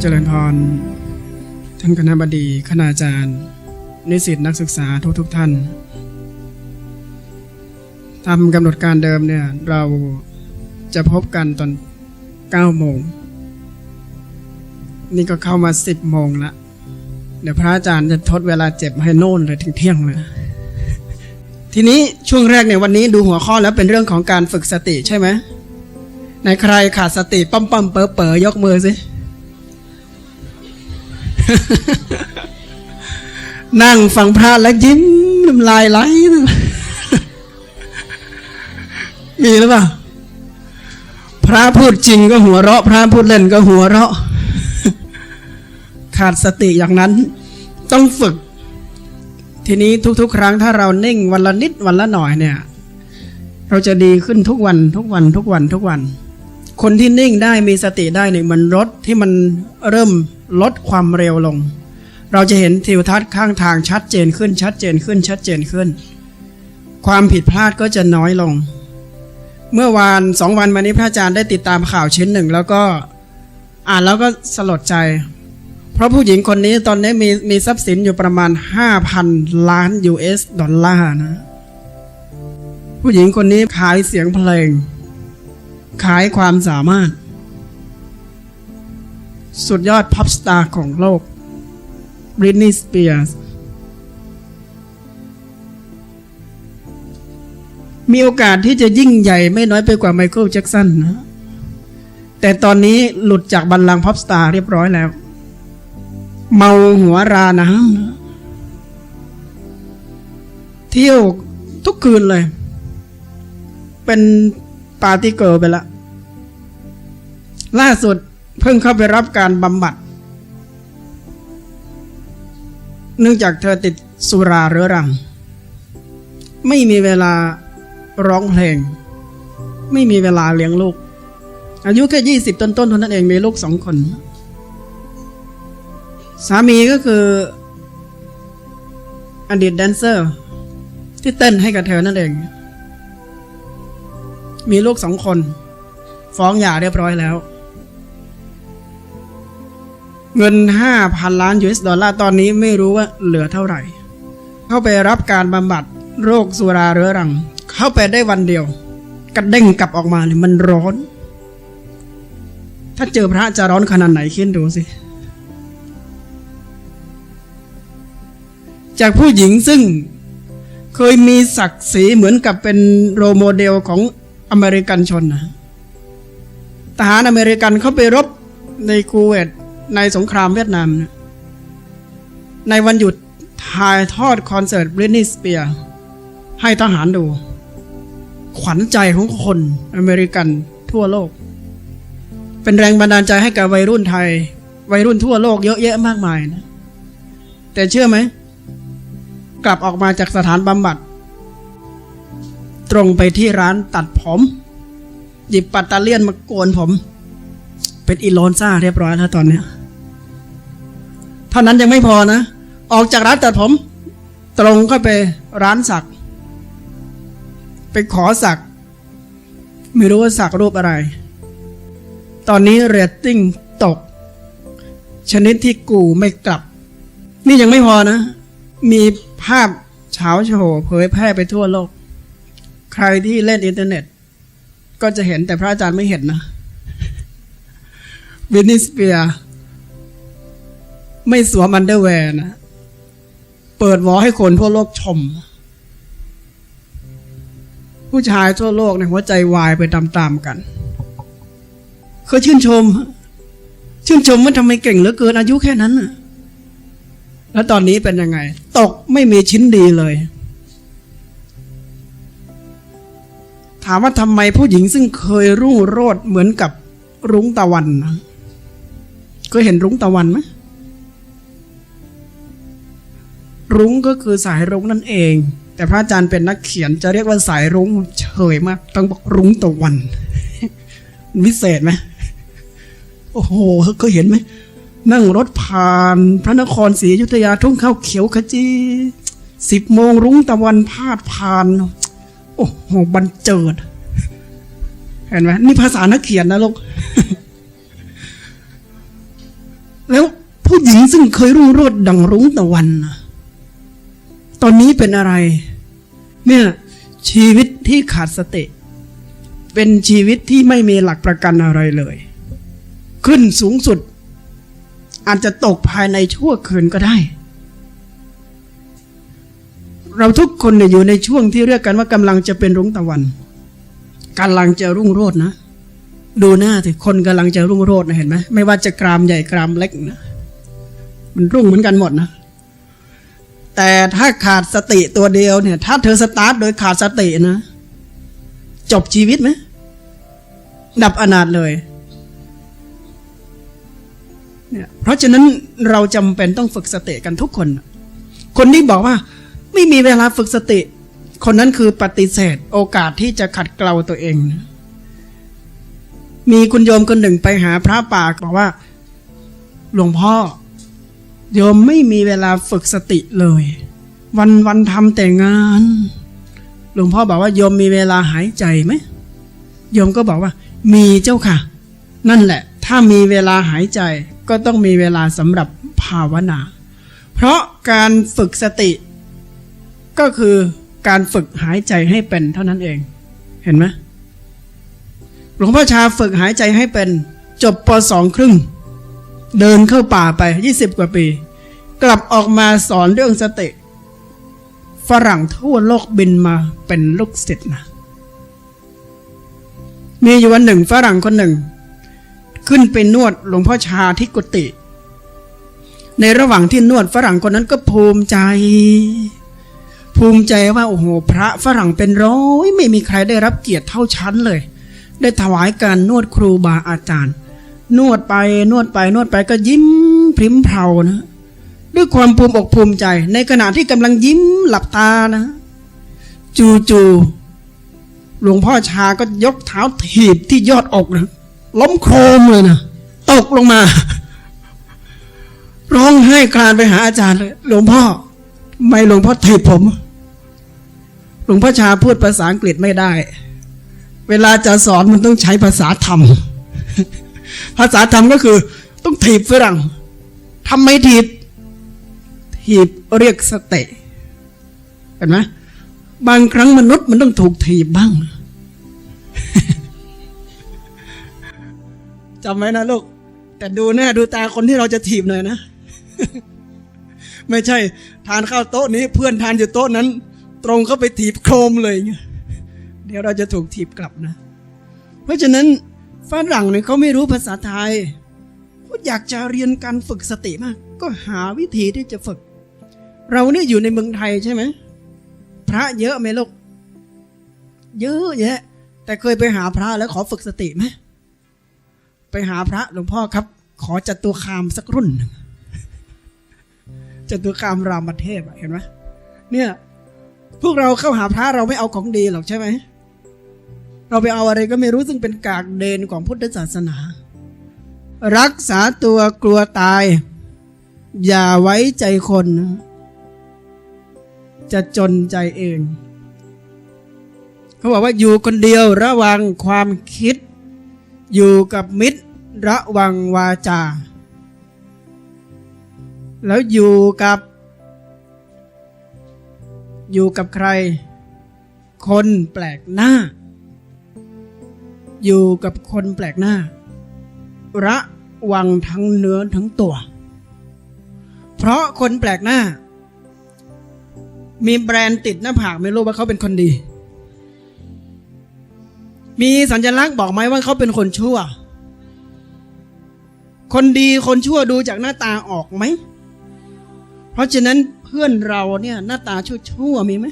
เจริญพร ท่านคณะบดีคณาจารย์ นิสิตนักศึกษาทุกทุกท่านตามกำหนดการเดิมเนี่ย เราจะพบกันตอน9โมง นี่ก็เข้ามา 10โมงละ เดี๋ยวพระอาจารย์จะทดเวลาเจ็บให้โน่นเลยถึงเที่ยงเลย ทีนี้ช่วงแรกเนี่ยวันนี้ดูหัวข้อแล้วเป็นเรื่องของการฝึกสติใช่ไหมในใครขาดสติปั๊มปั๊มเป๋อเป๋อยกมือสินั่งฟังพระแล้วยิ้มน้ำลายไหลมีหรือเปล่าพระพูดจริงก็หัวเราะ พระพูดเล่นก็หัวเราะ ขาดสติอย่างนั้น ต้องฝึก ทีนี้ทุก ๆ ครั้งถ้าเรานิ่งวันละนิดวันละหน่อยเนี่ย เราจะดีขึ้นทุกวันทุกวันทุกวันทุกวัน คนที่นิ่งได้มีสติได้เนี่ยเหมันรถที่มันเริ่มลดความเร็วลง เราจะเห็นทิวทัศน์ข้างทางชัดเจนขึ้นชัดเจนขึ้นชัดเจนขึ้น ความผิดพลาดก็จะน้อยลง เมื่อวานสองวันมานี้พระอาจารย์ได้ติดตามข่าวชิ้นหนึ่ง แล้วก็อ่านแล้วก็สลดใจ เพราะผู้หญิงคนนี้ตอนนี้มีมีทรัพย์สินอยู่ประมาณ 5,000 ล้าน US ดอลลาร์นะ ผู้หญิงคนนี้ขายเสียงเพลง ขายความสามารถ สุดยอดพับสตาร์ของโลกบริ t นี y สเปียร์สมีโอกาสที่จะยิ่งใหญ่ไม่น้อยไปกว่าไมเคิลแจ็กสันนะ แต่ตอนนี้หลุดจากบัลลังก์พับสตาร์เรียบร้อยแล้ว เมาหัวรานะเที่ยวทุกคืนเลย เป็นปาตี้เกิร์ลไปละ ล่าสุดเพิ่งเข้าไปรับการบำบัด เนื่องจากเธอติดสุราเรื้อรัง ไม่มีเวลาร้องเพลง ไม่มีเวลาเลี้ยงลูก อายุแค่ยี่สิบต้นๆเท่านั้นเองมีลูกสองคน สามีก็คือ อดีตแดนเซอร์ ที่เต้นให้กับเธอนั่นเอง มีลูกสองคน ฟ้องหย่าเรียบร้อยแล้ว เงินห้าพันล้าน US ดอลลาร์ตอนนี้ไม่รู้ว่าเหลือเท่าไหร่ เข้าไปรับการบำบัดโรคสุราเรื้อรัง เข้าไปได้วันเดียวกระเด้งกลับออกมาเลยมันร้อน ถ้าเจอพระจะร้อนขนาดไหนคิดดูสิ จากผู้หญิงซึ่งเคยมีศักดิ์ศรีเหมือนกับเป็นโรโมเดลของอเมริกันชนนะทหารอเมริกันเขาไปรบในคูเวตในสงครามเวียดนามนะในวันหยุดถ่ายทอดคอนเสิร์ตบริ t นีสเปียร์ให้ทหารดู ขวัญใจของคนอเมริกันทั่วโลก เป็นแรงบันดาลใจให้กับวัยรุ่นไทย วัยรุ่นทั่วโลกเยอะแยะมากมายนะ แต่เชื่อไหม กลับออกมาจากสถานบำบัด ตรงไปที่ร้านตัดผม หยิบปัตตาเลียนมาโกนผม เป็นอีโลนซ่าเรียบร้อยแล้วตอนเนี้ยเท่านั้นยังไม่พอนะ ออกจากร้านตัดผม ตรงเข้าไปร้านสัก ไปขอสัก ไม่รู้ว่าสักรูปอะไร ตอนนี้เรตติ้งตก ชนิดที่กูไม่กลับ นี่ยังไม่พอนะ มีภาพเฉาโฉเผยแพร่ไปทั่วโลก ใครที่เล่นอินเทอร์เน็ต ก็จะเห็นแต่พระอาจารย์ไม่เห็นนะวินนิสเปียไม่สวมอันเดอร์แวร์นะ เปิดวอให้คนทั่วโลกชม ผู้ชายทั่วโลกเนี่ยหัวใจวายไปตามๆกันเขาชื่นชม ชื่นชมว่าทำไมเก่งเหลือเกินอายุแค่นั้นน่ะ แล้วตอนนี้เป็นยังไง ตกไม่มีชิ้นดีเลย ถามว่าทำไมผู้หญิงซึ่งเคยรุ่งโรจน์เหมือนกับรุ้งตะวันนะเคยเห็นรุ้งตะวันไหมรุ้งก็คือสายรุ้งนั่นเอง แต่พระอาจารย์เป็นนักเขียนจะเรียกว่าสายรุ้งเฉยมาก ต้องบอกรุ้งตะวันวิเศษไหมโอ้โหเคยเห็นไหม นั่งรถผ่าน พระนครศรีอยุธยาทุ่งข้าวเขียวขจีสิบโมงรุ้งตะวันพาดผ่าน โอ้โหบันเจิด เห็นไหมนี่ภาษานักเขียนนะลูกแล้วผู้หญิงซึ่งเคยรุ่งโรจน์ดังรุ้งตะวันตอนนี้เป็นอะไร เนี่ย ชีวิตที่ขาดสติ เป็นชีวิตที่ไม่มีหลักประกันอะไรเลย ขึ้นสูงสุด อาจจะตกภายในชั่วคืนก็ได้ เราทุกคนเนี่ยอยู่ในช่วงที่เรียกกันว่ากำลังจะเป็นรุ้งตะวันกำลังจะรุ่งโรจน์นะ ดูหน้าสิคนกำลังจะรุ่งโรจน์นะเห็นไหมไม่ว่าจะกรามใหญ่กรามเล็กนะมันรุ่งเหมือนกันหมดนะแต่ถ้าขาดสติตัวเดียวเนี่ย ถ้าเธอสตาร์ทโดยขาดสตินะ จบชีวิตไหมดับอนาถเลย เนี่ยเพราะฉะนั้นเราจำเป็นต้องฝึกสติกันทุกคน คนที่บอกว่า ไม่มีเวลาฝึกสติ คนนั้นคือปฏิเสธ โอกาสที่จะขัดเกลาตัวเอง มีคุณโยมคนหนึ่งไปหาพระป่าบอกว่า หลวงพ่อ โยมไม่มีเวลาฝึกสติเลย วันวันทำแต่งาน หลวงพ่อบอกว่าโยมมีเวลาหายใจไหมโยมก็บอกว่า มีเจ้าค่ะ นั่นแหละ ถ้ามีเวลาหายใจ ก็ต้องมีเวลาสำหรับภาวนา เพราะการฝึกสติก็คือการฝึกหายใจให้เป็นเท่านั้นเอง เห็นไหมหลวงพ่อชาฝึกหายใจให้เป็นจบปสองครึ่ง เดินเข้าป่าไปยี่สิบกว่าปี กลับออกมาสอนเรื่องสติ ฝรั่งทั่วโลกบินมาเป็นลูกศิษย์นะ มีอยู่วันหนึ่งฝรั่งคนหนึ่ง ขึ้นไปนวดหลวงพ่อชาที่กุฏิในระหว่างที่นวดฝรั่งคนนั้นก็ภูมิใจ ภูมิใจว่าโอ้โหพระฝรั่งเป็นร้อยไม่มีใครได้รับเกียรติเท่าฉันเลย ได้ถวายการนวดครูบาอาจารย์ นวดไปนวดไปนวดไปก็ยิ้มพริมเพานะด้วยความภูมิอกภูมิใจ ในขณะที่กำลังยิ้มหลับตานะ จูจูหลวงพ่อชาก็ยกเท้าถีบที่ยอดอกนะ ล้มโครมเลยนะตกลงมา ร้องไห้คลานไปหาอาจารย์เลยหลวงพ่อ ไม่หลวงพ่อถีบผม หลวงพ่อชาพูดภาษาอังกฤษไม่ได้ เวลาจะสอนมันต้องใช้ภาษาธรรม ภาษาธรรมก็คือ ต้องถีบฝรั่งทำไมถีบถีบเรียกสเตะเห็นไหมบางครั้งมนุษย์มันต้องถูกถีบบ้างำไว้นะลูก แต่ดูหน้าดูตาคนที่เราจะถีบหน่อยนะ ไม่ใช่ ทานข้าวโต๊ะนี้ เพื่อนทานอยู่โต๊ะนั้น ตรงเข้าไปถีบโครมเลยเงี้ยเดี๋ยวเราจะถูกถีบกลับนะ เพราะฉะนั้นฝรั่งเนี่ยเขาไม่รู้ภาษาไทยเขาอยากจะเรียนการฝึกสติมาก ก็หาวิธีที่จะฝึก เราเนี่ยอยู่ในเมืองไทยใช่ไหมพระเยอะไหมลูกเยอะแยะ แต่เคยไปหาพระแล้วขอฝึกสติไหม ไปหาพระหลวงพ่อครับ ขอจัตุคามสักรุ่นหนึ่งจัตุคามรามเทพเห็นไหมเนี่ย พวกเราเข้าหาพระเราไม่เอาของดีหรอกใช่ไหมเราไปเอาอะไรก็ไม่รู้ซึ่งเป็นกากเดนของพุทธศาสนา รักษาตัวกลัวตาย อย่าไว้ใจคน จะจนใจเอง เขาบอกว่าอยู่คนเดียวระวังความคิด อยู่กับมิตร ระวังวาจา แล้วอยู่กับ อยู่กับใคร คนแปลกหน้า อยู่กับคนแปลกหน้า ระวังทั้งเนื้อทั้งตัว เพราะคนแปลกหน้า มีแบรนด์ติดหน้าผากไม่รู้ว่าเขาเป็นคนดี มีสัญลักษณ์บอกไหมว่าเขาเป็นคนชั่ว คนดีคนชั่วดูจากหน้าตาออกไหม เพราะฉะนั้นเพื่อนเราเนี่ยหน้าตาชั่วชั่วมีไหม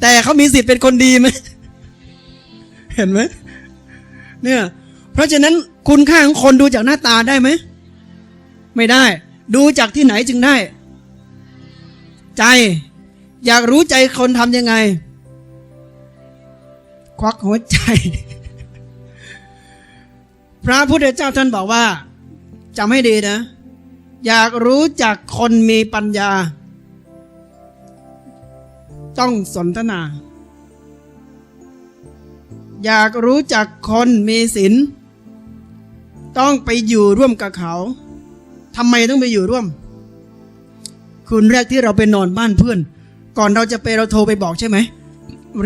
แต่เขามีสิทธิ์เป็นคนดีไหม เห็นไหม เนี่ย เพราะฉะนั้นคุณค่าของคนดูจากหน้าตาได้ไหม ไม่ได้ ดูจากที่ไหนจึงได้ ใจ อยากรู้ใจคนทำยังไง ควักหัวใจ พระพุทธเจ้าท่านบอกว่าจำให้ดีนะ อยากรู้จักคนมีปัญญา ต้องสนทนา อยากรู้จักคนมีศีลต้องไปอยู่ร่วมกับเขาทำไมต้องไปอยู่ร่วม คืนแรกที่เราไปนอนบ้านเพื่อน ก่อนเราจะไปเราโทรไปบอกใช่ไหม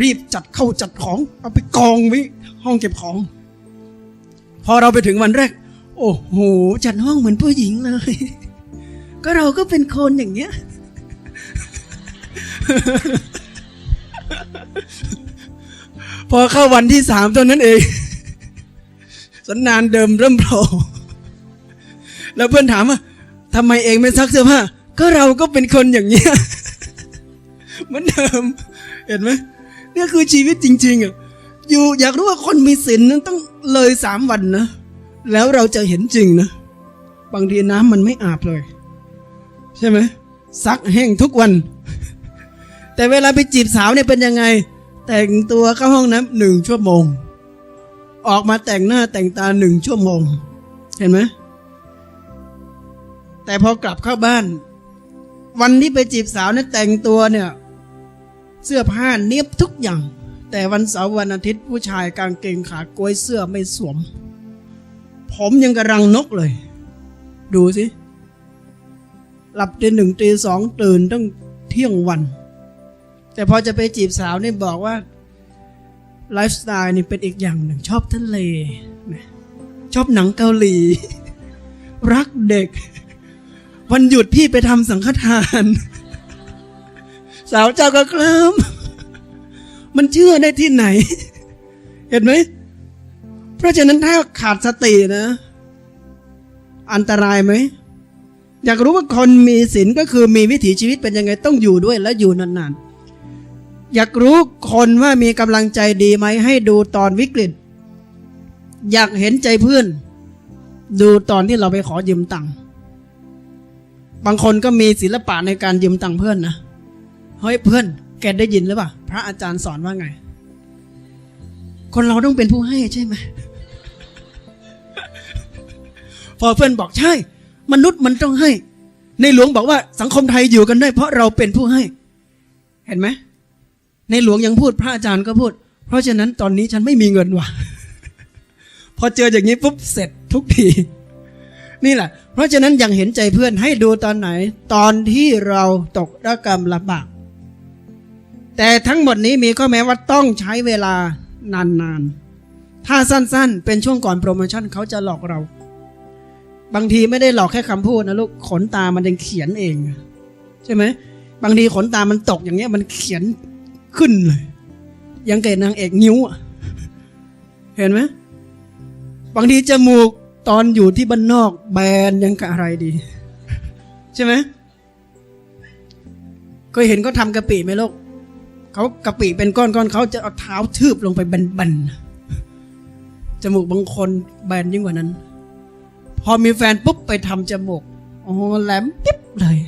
รีบจัดเข้าจัดของ เอาไปกองไว้ห้องเก็บของ พอเราไปถึงวันแรก โอ้โห จัดห้องเหมือนผู้หญิงเลย ก็เราก็เป็นคนอย่างเงี้ย พอเข้าวันที่สามเท่านั้นเอง สันนานเดิมเริ่มโผล่แล้วเพื่อนถามว่าทำไมเองไม่ซักเสื้อผ้าก็เราก็เป็นคนอย่างเงี้ยเหมือนเดิม เห็นไหมเนี่ยคือชีวิตจริง ๆอะ อยู่อยากรู้ว่าคนมีศีลนั้นต้องเลยสามวันนะ แล้วเราจะเห็นจริงนะ บางทีน้ำมันไม่อาบเลย ใช่ไหมซักแห้งทุกวัน แต่เวลาไปจีบสาวเนี่ยเป็นยังไง แต่งตัวเข้าห้องน้ำหนึ่งชั่วโมง ออกมาแต่งหน้าแต่งตาหนึ่งชั่วโมง เห็นไหมแต่พอกลับเข้าบ้าน วันที่ไปจีบสาวเนี่ยแต่งตัวเนี่ย เสื้อผ้าเนียบทุกอย่าง แต่วันเสาร์วันอาทิตย์ผู้ชายกางเกงขากล้วยเสื้อไม่สวม ผมยังกระรังนกเลย ดูสิ หลับตีหนึ่งตีสองตื่นตั้งเที่ยงวัน แต่พอจะไปจีบสาวนี่บอกว่า ไลฟ์สไตล์นี่เป็นอีกอย่างหนึ่งชอบทะเล ชอบหนังเกาหลี รักเด็ก วันหยุดพี่ไปทำสังฆทาน สาวเจ้าก็เคลิ้ม มันเชื่อได้ที่ไหน เห็นไหม เพราะฉะนั้นถ้าขาดสตินะ อันตรายไหม อยากรู้ว่าคนมีศีลก็คือมีวิถีชีวิตเป็นยังไงต้องอยู่ด้วยและอยู่นานๆ อยากรู้คนว่ามีกำลังใจดีไหมให้ดูตอนวิกฤต อยากเห็นใจเพื่อน ดูตอนที่เราไปขอยืมตังค์บางคนก็มีศิลปะในการยืมตังค์เพื่อนนะเฮ้ยเพื่อน แกได้ยินหรือเปล่าพระอาจารย์สอนว่าไง คนเราต้องเป็นผู้ให้ใช่ไหมพอเพื่อนบอกใช่ มนุษย์มันต้องให้ ในหลวงบอกว่าสังคมไทยอยู่กันได้ เพราะเราเป็นผู้ให้ เห็นไหมในหลวงยังพูดพระอาจารย์ก็พูด เพราะฉะนั้นตอนนี้ฉันไม่มีเงินว่ะ พอเจออย่างนี้ปุ๊บเสร็จทุกที นี่แหละ เพราะฉะนั้นยังเห็นใจเพื่อนให้ดูตอนไหน ตอนที่เราตกระกรรมลำบาก แต่ทั้งหมดนี้มีข้อแม้ว่าต้องใช้เวลานานๆ ถ้าสั้นๆ เป็นช่วงก่อนโปรโมชั่นเขาจะหลอกเรา บางทีไม่ได้หลอกแค่คำพูดนะลูก ขนตามันยังเขียนเอง ใช่ไหม บางทีขนตามันตกอย่างเงี้ยมันเขียนขึ้นเลย ยังเกตนางเอกนิ้วอะเห็นไหมบางทีจมูกตอนอยู่ที่บ้านนอกแบนยังกะอะไรดี ใช่ไหมเคยเห็นเขาทำกะปิไหมลูก เขากะปิเป็นก้อนๆเขาจะเอาเท้าทืบลงไปบันๆจมูกบางคนแบนยิ่งกว่านั้น พอมีแฟนปุ๊บไปทำจมูกโอ้แหลมปิ๊บเลย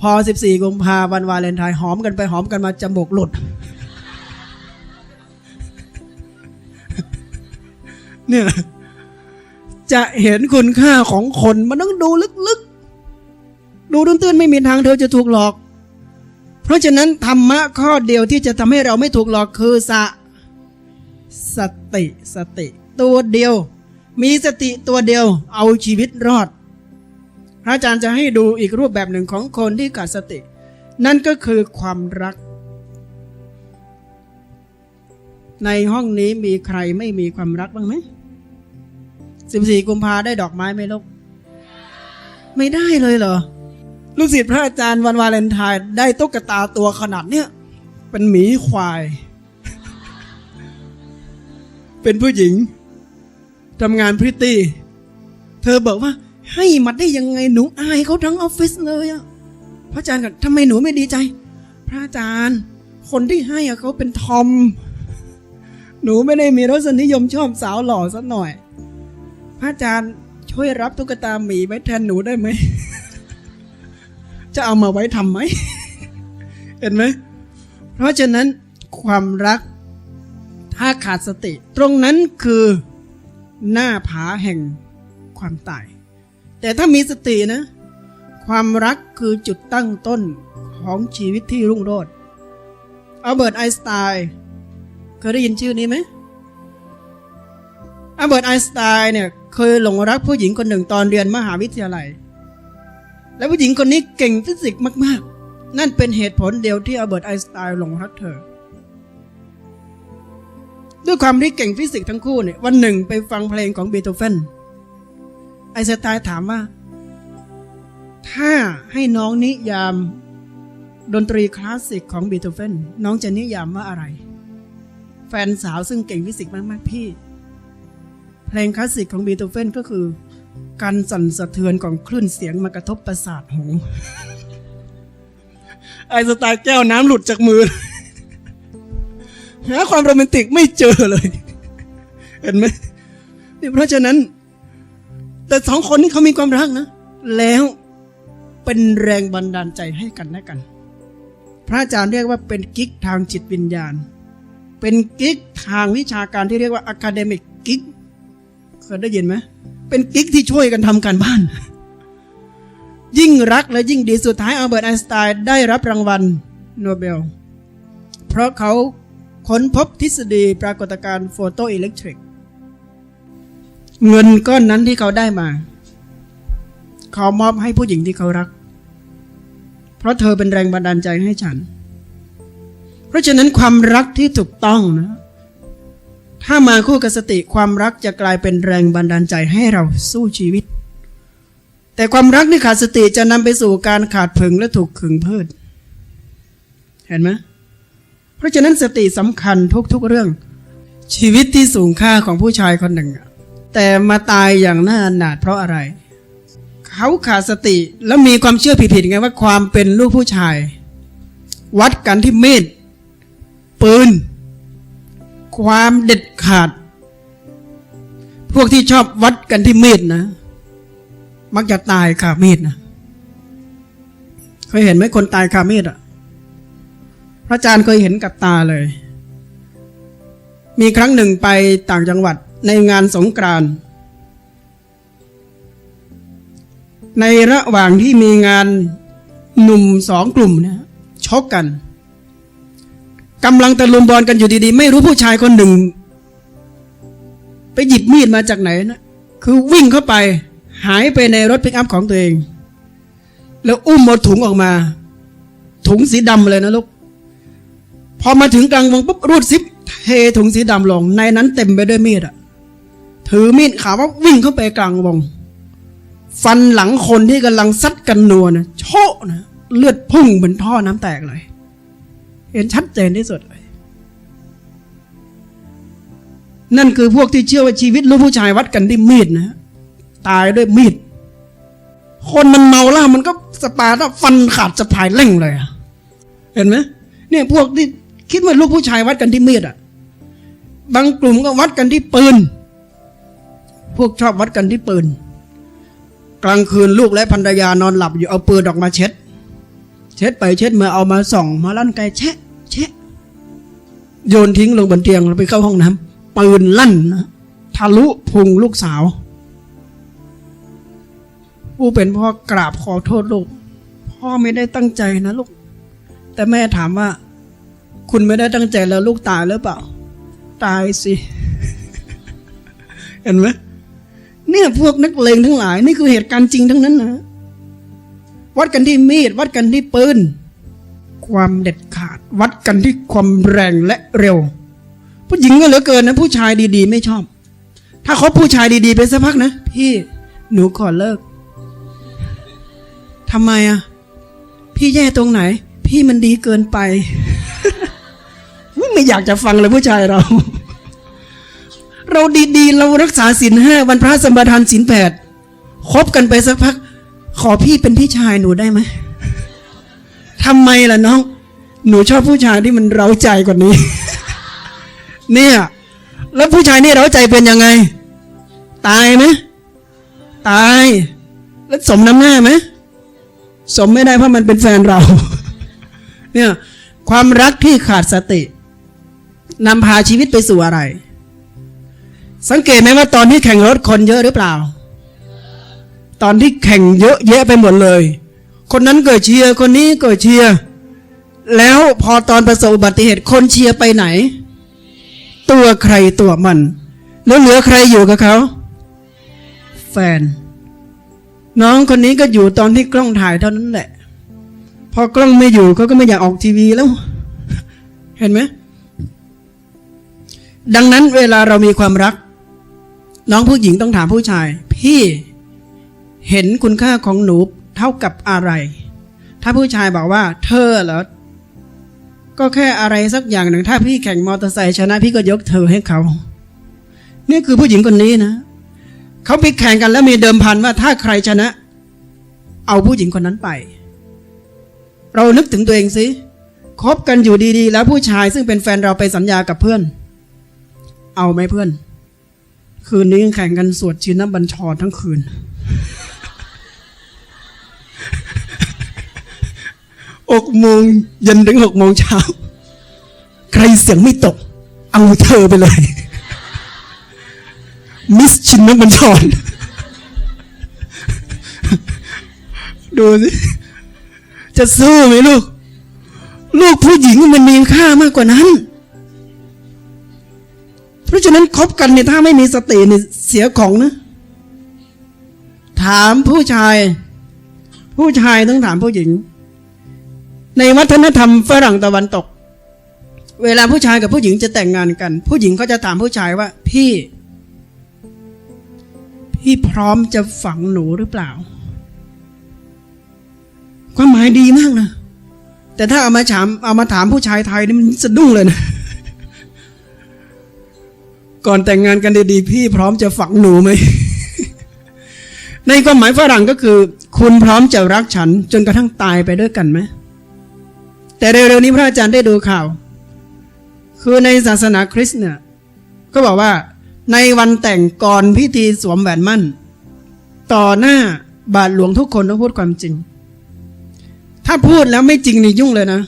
พอ14กุมภาพันวาเลนไทน์หอมกันไปหอมกันมาจมูกหลุด เนี่ยจะเห็นคุณค่าของคนมันต้องดูลึกๆ ดูตื้นๆไม่มีทางเธอจะถูกหลอก เพราะฉะนั้นธรรมะข้อเดียวที่จะทำให้เราไม่ถูกหลอกคือสะสติสติ ตัวเดียว มีสติตัวเดียวเอาชีวิตรอด พระอาจารย์จะให้ดูอีกรูปแบบหนึ่งของคนที่ขาดสติ นั่นก็คือความรัก ในห้องนี้มีใครไม่มีความรักบ้างไหมสิบสี่กุมภาได้ดอกไม้ไหมลูกไม่ได้เลยเหรอ ลูกศิษย์พระอาจารย์วันวาเลนไทน์ได้ตุ๊กตาตัวขนาดเนี้ยเป็นหมีควาย เป็นผู้หญิงทำงานพริตตี้ เธอบอกว่า ให้มาได้ยังไงหนูอายเขาทั้งออฟฟิศเลยอะพระอาจารย์ก็ทำไมหนูไม่ดีใจ พระอาจารย์ คนที่ให้อะเขาเป็นทอม หนูไม่ได้มีรสนิยมชอบสาวหล่อสักหน่อย พระอาจารย์ช่วยรับตุ๊กตาหมีไว้แทนหนูได้ไหม จะเอามาไว้ทำไหม เห็นไหม เพราะฉะนั้นความรักถ้าขาดสติ ตรงนั้นคือหน้าผาแห่งความตาย แต่ถ้ามีสตินะ ความรักคือจุดตั้งต้นของชีวิตที่รุ่งโรจน์อัลเบิร์ตไอน์สไตน์เคยได้ยินชื่อนี้ไหมอัลเบิร์ตไอน์สไตน์เนี่ยเคยหลงรักผู้หญิงคนหนึ่งตอนเรียนมหาวิทยาลัย และผู้หญิงคนนี้เก่งฟิสิกส์มาก ๆ นั่นเป็นเหตุผลเดียวที่อัลเบิร์ตไอน์สไตน์หลงรักเธอ ด้วยความที่เก่งฟิสิกส์ทั้งคู่เนี่ยวันหนึ่งไปฟังเพลงของเบโธเฟนไอน์สไตน์ถามว่า ถ้าให้น้องนิยามดนตรีคลาสสิกของเบโธเฟนน้องจะนิยามว่าอะไร แฟนสาวซึ่งเก่งฟิสิกส์มาก ๆ พี่ เพลงคลาสสิกของเบโธเฟนก็คือ การสั่นสะเทือนของคลื่นเสียงมากระทบประสาทหูไอสไตล์แก้วน้ำหลุดจากมือหาความโรแมนติกไม่เจอเลย เห็นไหมนี่เพราะฉะนั้น แต่สองคนนี้เขามีความรักนะ แล้วเป็นแรงบันดาลใจให้กันและกัน พระอาจารย์เรียกว่าเป็นกิ๊กทางจิตวิญญาณ เป็นกิ๊กทางวิชาการที่เรียกว่าอะคาเดมิกกิ๊กเคยได้ยินไหม เป็นกิ๊กที่ช่วยกันทำการบ้าน ยิ่งรักและยิ่งดีสุดท้ายอัลเบิร์ตไอน์สไตน์ได้รับรางวัลโนเบล เพราะเขาค้นพบทฤษฎีปรากฏการณ์โฟโตอิเล็กทริก เงินก้อนนั้นที่เขาได้มา เขามอบให้ผู้หญิงที่เขารัก เพราะเธอเป็นแรงบันดาลใจให้ฉัน เพราะฉะนั้นความรักที่ถูกต้องนะ ถ้ามาคู่กับสติความรักจะกลายเป็นแรงบันดาลใจให้เราสู้ชีวิต แต่ความรักที่ขาดสติจะนำไปสู่การขาดผึงและถูกขึงพืชเห็นไหมเพราะฉะนั้นสติสำคัญทุกๆเรื่อง ชีวิตที่สูงค่าของผู้ชายคนหนึ่ง แต่มาตายอย่างน่าอนาถเพราะอะไร เขาขาดสติแล้วมีความเชื่อผิดๆไงว่าความเป็นลูกผู้ชาย วัดกันที่มีดปืน ความเด็ดขาด พวกที่ชอบวัดกันที่มีดนะ มักจะตายคามีดนะเคยเห็นไหมคนตายคามีดอะ พระอาจารย์เคยเห็นกับตาเลย มีครั้งหนึ่งไปต่างจังหวัดในงานสงกรานต์ในระหว่างที่มีงานหนุ่มสองกลุ่มเนี่ยชกกัน กำลังตะลุมบอลกันอยู่ดีๆ ไม่รู้ผู้ชายคนหนึ่ง ไปหยิบมีดมาจากไหนนะคือวิ่งเข้าไป หายไปในรถปิกอัพของตัวเอง แล้วอุ้มหมดถุงออกมา ถุงสีดำเลยนะลูกพอมาถึงกลางวงปุ๊บรูดซิปเทถุงสีดำลง ในนั้นเต็มไปด้วยมีดอะถือมีดขาวว่าวิ่งเข้าไปกลางวง ฟันหลังคนที่กำลังซัดกันนัวนะโชะนะเลือดพุ่งเหมือนท่อน้ำแตกเลย เห็นชัดเจนที่สุดเลย นั่นคือพวกที่เชื่อว่าชีวิตลูกผู้ชายวัดกันที่มีดนะ ตายด้วยมีด คนมันเมาแล้วมันก็สปาร์ตฟันขาดสะพายเล่งเลยเห็นไหมเนี่ยพวกที่คิดว่าลูกผู้ชายวัดกันที่มีดอะ บางกลุ่มก็วัดกันที่ปืน พวกชอบวัดกันที่ปืน กลางคืนลูกและภรรยานอนหลับอยู่เอาปืนออกมาเช็ด เช็ดไปเช็ดมาเอามาส่อง มาลั่นไกลแชะแชะโยนทิ้งลงบนเตียงแล้วไปเข้าห้องน้ำปืนลั่นทะลุพุงลูกสาว ผู้เป็นพ่อกราบขอโทษลูก พ่อไม่ได้ตั้งใจนะลูก แต่แม่ถามว่า คุณไม่ได้ตั้งใจแล้วลูกตายหรือเปล่า ตายสิ เห็นไหมเนี่ยพวกนักเลงทั้งหลาย นี่คือเหตุการณ์จริงทั้งนั้นนะ วัดกันที่มีด วัดกันที่ปืน ความเด็ดขาด วัดกันที่ความแรงและเร็ว ผู้หญิงก็เหลือเกินนะ ผู้ชายดีๆ ไม่ชอบ ถ้าเขาผู้ชายดีๆ ไปสักพักนะ พี่หนูขอเลิกทำไมอะ พี่แย่ตรงไหน พี่มันดีเกินไปไม่อยากจะฟังเลยผู้ชายเรา เราดีๆ เรารักษาศีลห้าวันพระสมบัติทานศีลแปดคบกันไปสักพัก ขอพี่เป็นพี่ชายหนูได้ไหมทำไมล่ะน้อง หนูชอบผู้ชายที่มันเร้าใจกว่านี้ เนี่ย แล้วผู้ชายนี่เร้าใจเป็นยังไง ตายไหมตาย แล้วสมน้ำหน้าไหมสมไม่ได้เพราะมันเป็นแฟนเรา เนี่ย ความรักที่ขาดสตินำพาชีวิตไปสู่อะไร สังเกตไหมว่าตอนที่แข่งรถคนเยอะหรือเปล่า ตอนที่แข่งเยอะแยะไปหมดเลย คนนั้นก็เชียร์คนนี้ก็เชียร์แล้วพอตอนประสบอุบัติเหตุคนเชียร์ไปไหน ตัวใครตัวมัน แล้วเหลือใครอยู่กับเขาแฟน น้องคนนี้ก็อยู่ตอนที่กล้องถ่ายเท่านั้นแหละ พอกล้องไม่อยู่เขาก็ไม่อยากออกทีวีแล้ว เห็นไหมดังนั้นเวลาเรามีความรัก น้องผู้หญิงต้องถามผู้ชาย พี่ เห็นคุณค่าของหนูเท่ากับอะไร ถ้าผู้ชายบอกว่า เธอเหรอ ก็แค่อะไรสักอย่างหนึ่ง ถ้าพี่แข่งมอเตอร์ไซค์ชนะ พี่ก็ยกเธอให้เขา นี่คือผู้หญิงคนนี้นะ เขาไปแข่งกันแล้วมีเดิมพันว่าถ้าใครชนะ เอาผู้หญิงคนนั้นไป เรานึกถึงตัวเองสิคบกันอยู่ดีๆ แล้วผู้ชายซึ่งเป็นแฟนเราไปสัญญากับเพื่อน เอาไหมเพื่อน คืนนี้แข่งกันสวดชินบัญชรทั้งคืน อกโมงย็นถึงหกโมงเช้า ใครเสียงไม่ตก เอาเธอไปเลย มิสชินบัญชร ดูสิ จะสู้ไหมลูก ลูกผู้หญิงมันมีค่ามากกว่านั้น เพราะฉะนั้นคบกันเนี่ยถ้าไม่มีสติเนี่ยเสียของนะ ถามผู้ชาย ผู้ชายต้องถามผู้หญิง ในวัฒนธรรมฝรั่งตะวันตก เวลาผู้ชายกับผู้หญิงจะแต่งงานกัน ผู้หญิงก็จะถามผู้ชายว่า พี่ พี่พร้อมจะฝังหนูหรือเปล่า ความหมายดีมากนะ แต่ถ้าเอามาถามเอามาถามผู้ชายไทยนี่มันสะดุ้งเลยนะ ก่อนแต่งงานกันดีๆ พี่พร้อมจะฝังหนูไหมในความหมายฝรั่งก็คือ คุณพร้อมจะรักฉัน จนกระทั่งตายไปด้วยกันไหม แต่เร็วๆนี้พระอาจารย์ได้ดูข่าว คือในศาสนาคริสต์เนี่ยก็บอกว่าในวันแต่งก่อนพิธีสวมแหวนมั่น ต่อหน้าบาทหลวงทุกคนต้องพูดความจริง ถ้าพูดแล้วไม่จริงนี่ยุ่งเลยนะ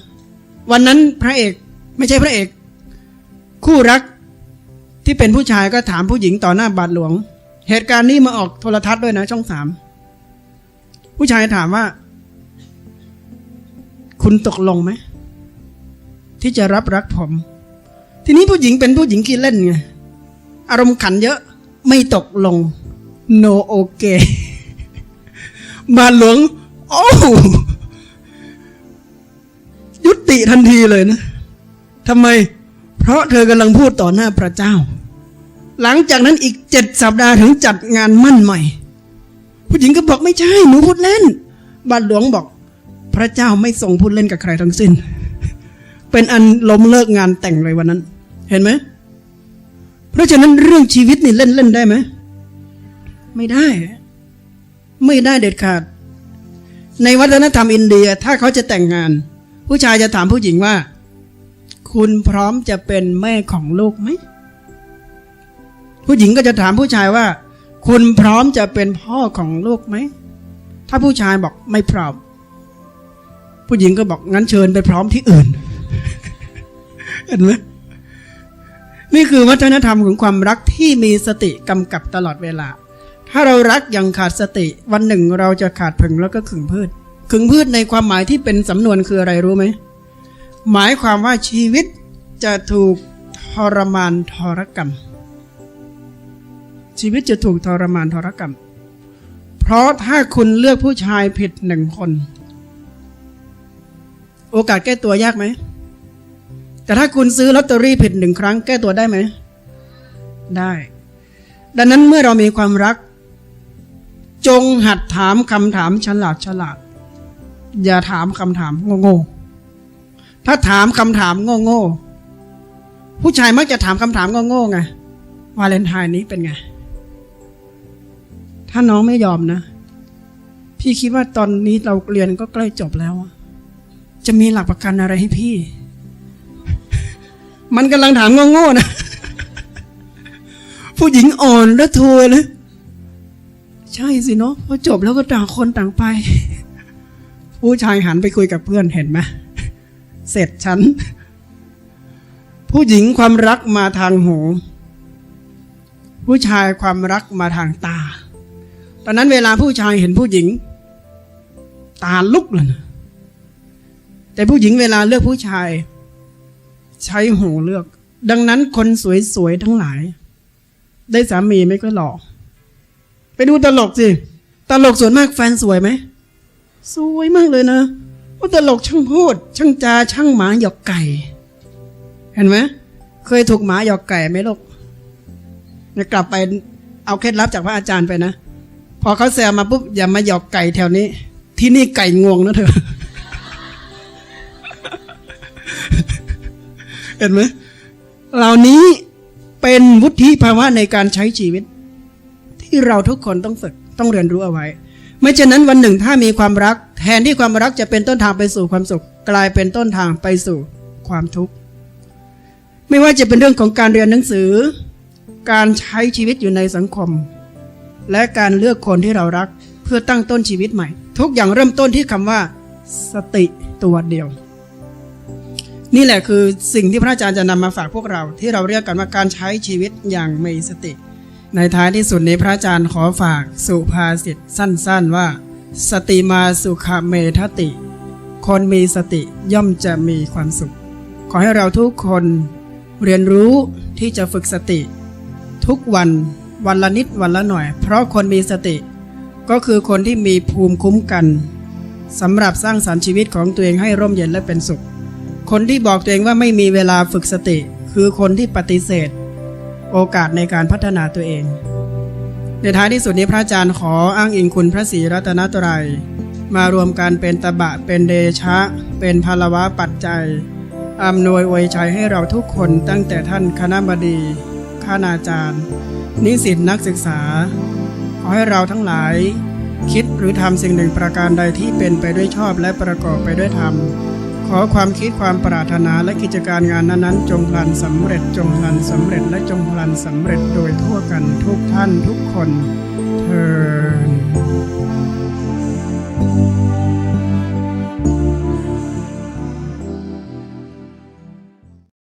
วันนั้นพระเอกไม่ใช่พระเอก คู่รักที่เป็นผู้ชายก็ถามผู้หญิงต่อหน้าบาทหลวง เหตุการณ์นี้มาออกโทรทัศน์ด้วยนะ ช่องสามผู้ชายถามว่า คุณตกลงไหม ที่จะรับรักผม ทีนี้ผู้หญิงเป็นผู้หญิงขี้เล่นไง อารมณ์ขันเยอะไม่ตกลง no okay บาหลวง โอ้ยุติทันทีเลยนะทำไม เพราะเธอกำลังพูดต่อหน้าพระเจ้า หลังจากนั้นอีกเจ็ดสัปดาห์ถึงจัดงานมั่นใหม่ ผู้หญิงก็บอกไม่ใช่ หนูพูดเล่นบาทหลวงบอก พระเจ้าไม่ทรงพูดเล่นกับใครทั้งสิ้น เป็นอันล้มเลิกงานแต่งเลยวันนั้น เห็นไหมเพราะฉะนั้นเรื่องชีวิตนี่เล่นเล่นได้ไหมไม่ได้ ไม่ได้เด็ดขาด ในวัฒนธรรมอินเดียถ้าเขาจะแต่งงาน ผู้ชายจะถามผู้หญิงว่า คุณพร้อมจะเป็นแม่ของลูกไหมผู้หญิงก็จะถามผู้ชายว่า คุณพร้อมจะเป็นพ่อของลูกไหมถ้าผู้ชายบอกไม่พร้อม ผู้หญิงก็บอกงั้นเชิญไปพร้อมที่อื่น เห็นไหมนี่คือวัฒนธรรมของความรักที่มีสติกำกับตลอดเวลา ถ้าเรารักอย่างขาดสติ วันหนึ่งเราจะขาดผึ่งแล้วก็ขึงพืชขึงพืชในความหมายที่เป็นสำนวนคืออะไรรู้ไหม หมายความว่าชีวิตจะถูกทรมานทรกรรม ชีวิตจะถูกทรมานทรกรรม เพราะถ้าคุณเลือกผู้ชายผิดหนึ่งคน โอกาสแก้ตัวยากไหม แต่ถ้าคุณซื้อลอตเตอรี่ผิดหนึ่งครั้งแก้ตัวได้ไหม ได้ ดังนั้นเมื่อเรามีความรัก จงหัดถามคำถามฉลาดฉลาด อย่าถามคำถามโง่ๆ ถ้าถามคำถามโง่ๆ ผู้ชายมักจะถามคำถามโง่ๆไง วาเลนไทน์นี้เป็นไง ถ้าน้องไม่ยอมนะ พี่คิดว่าตอนนี้เราเรียนก็ใกล้จบแล้วอะ จะมีหลักประกันอะไรให้พี่ มันกำลังถามโง่ๆนะ ผู้หญิงอ่อนและทัวร์นะใช่สิเนาะพอจบแล้วก็ต่างคนต่างไป ผู้ชายหันไปคุยกับเพื่อนเห็นไหมเสร็จฉัน ผู้หญิงความรักมาทางหูผู้ชายความรักมาทางตา ตอนนั้นเวลาผู้ชายเห็นผู้หญิง ตาลุกเลยนะ แต่ผู้หญิงเวลาเลือกผู้ชาย ใช้หูเลือก ดังนั้นคนสวยๆทั้งหลาย ได้สามีไม่ก็หล่อไปดูตลกสิตลกส่วนมากแฟนสวยไหมสวยมากเลยนะเพราตลกช่างพูด ช่างจาช่างหมาหยอกไก่ เห็นไหมเคยถูกหมาหยอกไก่ไหมลูกเนี่ยกลับไปเอาเคล็ดลับจากพระอาจารย์ไปนะ พอเขาแซวมาปุ๊บอย่ามาหยอกไก่แถวนี้ ที่นี่ไก่งวงนะเธอ ห็นไหมเหล่านี้เป็นวุฒิภาวะในการใช้ชีวิต ที่เราทุกคนต้องฝึกต้องเรียนรู้เอาไว้ ไม่เช่นนั้นวันหนึ่งถ้ามีความรัก แทนที่ความรักจะเป็นต้นทางไปสู่ความสุข กลายเป็นต้นทางไปสู่ความทุกข์ไม่ว่าจะเป็นเรื่องของการเรียนหนังสือ การใช้ชีวิตอยู่ในสังคม และการเลือกคนที่เรารักเพื่อตั้งต้นชีวิตใหม่ ทุกอย่างเริ่มต้นที่คำว่า สติตัวเดียว นี่แหละคือสิ่งที่พระอาจารย์จะนำมาฝากพวกเรา ที่เราเรียกกันว่าการใช้ชีวิตอย่างมีสติ ในท้ายที่สุดนี้พระอาจารย์ขอฝากสุภาษิตสั้น ๆ ว่า สติมาสุขเมทติ คนมีสติย่อมจะมีความสุข ขอให้เราทุกคนเรียนรู้ที่จะฝึกสติ ทุกวันวันละนิดวันละหน่อย เพราะคนมีสติ ก็คือคนที่มีภูมิคุ้มกันสำหรับสร้างสรรค์ชีวิตของตัวเองให้ร่มเย็นและเป็นสุข คนที่บอกตัวเองว่าไม่มีเวลาฝึกสติ คือคนที่ปฏิเสธ โอกาสในการพัฒนาตัวเอง ในท้ายที่สุดนี้พระอาจารย์ขออ้างอิงคุณพระศรีรัตนตรัย มารวมกันเป็นตบะเป็นเดชะ เป็นพลวะปัจจัยอำนวยอวยชัยให้เราทุกคนตั้งแต่ท่านคณะบดีคณาจารย์ นิสิตนักศึกษา ขอให้เราทั้งหลาย คิดหรือทำสิ่งหนึ่งประการใดที่เป็นไปด้วยชอบและประกอบไปด้วยธรรม ขอความคิดความปรารถนาและกิจการงานนั้นๆ จงพลันสำเร็จจงพลันสำเร็จและจงพลันสำเร็จโดยทั่วกันทุกท่านทุกคนเธอ